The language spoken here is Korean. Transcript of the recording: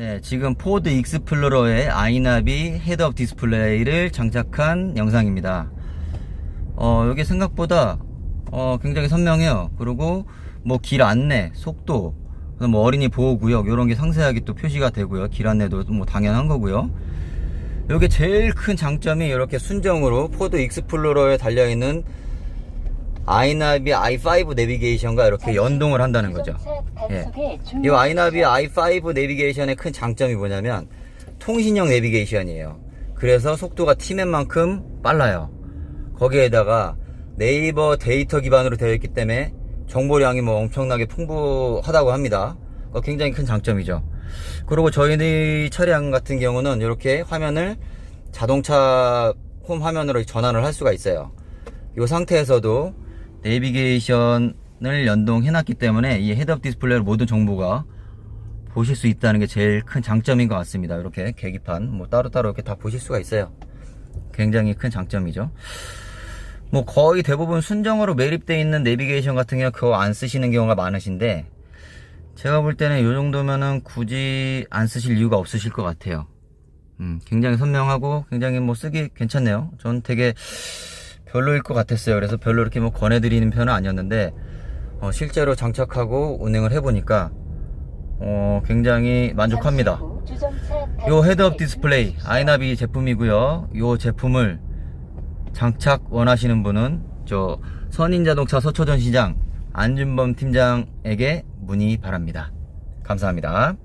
네, 지금 포드 익스플로러의 아이나비 헤드업 디스플레이를 장착한 영상입니다. 어, 이게 생각보다 어, 굉장히 선명해요. 그리고 뭐 길 안내, 속도, 뭐 어린이 보호구역 이런 게 상세하게 또 표시가 되고요. 길 안내도 뭐 당연한 거고요. 이게 제일 큰 장점이 이렇게 순정으로 포드 익스플로러에 달려 있는 아이나비 i5 내비게이션과 이렇게 연동을 한다는 거죠. 예. 이 아이나비 i5 내비게이션의 큰 장점이 뭐냐면 통신형 내비게이션이에요. 그래서 속도가 T맨만큼 빨라요. 거기에다가 네이버 데이터 기반으로 되어 있기 때문에 정보량이 뭐 엄청나게 풍부하다고 합니다. 어, 굉장히 큰 장점이죠. 그리고 저희 차량 같은 경우는 이렇게 화면을 자동차 홈 화면으로 전환을 할 수가 있어요. 이 상태에서도 내비게이션을 연동해 놨기 때문에 이 헤드업 디스플레이로 모든 정보가 보실 수 있다는 게 제일 큰 장점인 것 같습니다. 이렇게 계기판 뭐 따로따로 이렇게 다 보실 수가 있어요. 굉장히 큰 장점이죠. 뭐 거의 대부분 순정으로 매립되어 있는 내비게이션 같은 경우 그거 안 쓰시는 경우가 많으신데 제가 볼 때는 이 정도면은 굳이 안 쓰실 이유가 없으실 것 같아요. 음, 굉장히 선명하고 굉장히 뭐 쓰기 괜찮네요. 전 되게 별로일 것 같았어요. 그래서 별로 이렇게 뭐 권해드리는 편은 아니었는데 어, 실제로 장착하고 운행을 해보니까 어, 굉장히 만족합니다. 요 헤드업 디스플레이 아이나비 제품이고요. 요 제품을 장착 원하시는 분은 저 선인자동차 서초전 시장 안준범 팀장에게 문의 바랍니다. 감사합니다.